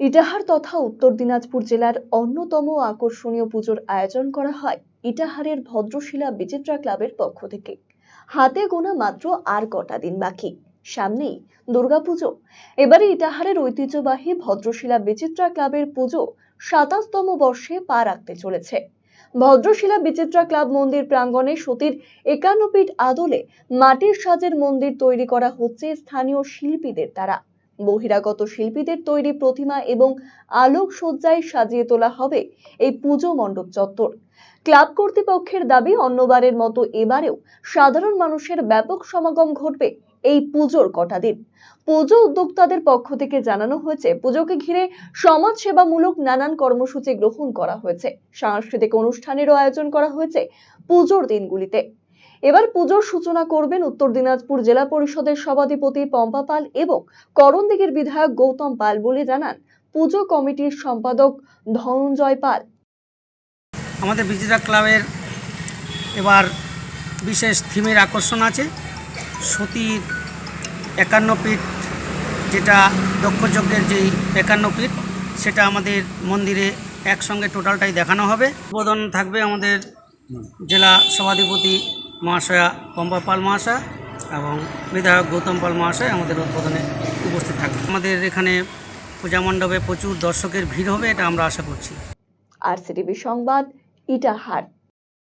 ইটাহার তথা উত্তর দিনাজপুর জেলার অন্যতম আকর্ষণীয় পুজোর আয়োজন করা হয় ইটাহারের ভদ্রশিলা বিচিত্রা ক্লাবের পক্ষ থেকে। হাতে গোনা মাত্র আর কটা দিন বাকি। সামনেই দুর্গাপুজো। এবারে ইটাহারের ঐতিহ্যবাহী ভদ্রশিলা বিচিত্রা ক্লাবের পুজো সাতাশতম বর্ষে পা রাখতে চলেছে। ভদ্রশিলা বিচিত্রা ক্লাব মন্দির প্রাঙ্গণে সতীর একান্ন আদলে মাটির সাজের মন্দির তৈরি করা হচ্ছে স্থানীয় শিল্পীদের দ্বারা। বহিরাগত শিল্পীদের তৈরি প্রতিমা এবং আলোকসজ্জায় সাজিয়ে তোলা হবে এই পুজো মণ্ডপ চত্বর। ক্লাব কর্তৃপক্ষের দাবি, অন্যবারের মতো এবারেও সাধারণ মানুষের ব্যাপক সমাগম ঘটবে এই পুজোর কটা দিন। পুজো উদ্যোক্তাদের পক্ষ থেকে জানানো হয়েছে, পুজোকে ঘিরে সমাজ সেবামূলক নানান কর্মসূচি গ্রহণ করা হয়েছে। সাংস্কৃতিক অনুষ্ঠানেরও আয়োজন করা হয়েছে পুজোর দিনগুলিতে। এবার পুজোর সূচনা করবেন উত্তর দিনাজপুর জেলা পরিষদের সভাধিপতি পম্পা পাল এবং করণদিঘির বিধায়ক গৌতম পাল বলে জানান পুজো কমিটির সম্পাদক ধনঞ্জয় পাল। আমাদের বিজিরা ক্লাবের এবার বিশেষ থিমের আকর্ষণ আছে। সতীর একান্ন ফিট যেটা দক্ষযজ্ঞের যেই একান্ন ফিট সেটা আমাদের মন্দিরে একসঙ্গে টোটালটাই দেখানো হবে। উদ্বোধন থাকবে আমাদের জেলা সভাধিপতি মহাশয়া পম্পা পাল মহাশয় এবং বিধায়ক গৌতম পাল মহাশয় আমাদের উদ্বোধনে উপস্থিত থাকবে আমাদের এখানে পূজা মণ্ডপে প্রচুর দর্শকের ভিড় হবে, এটা আমরা আশা করছি। আর সংবাদ ইটাহার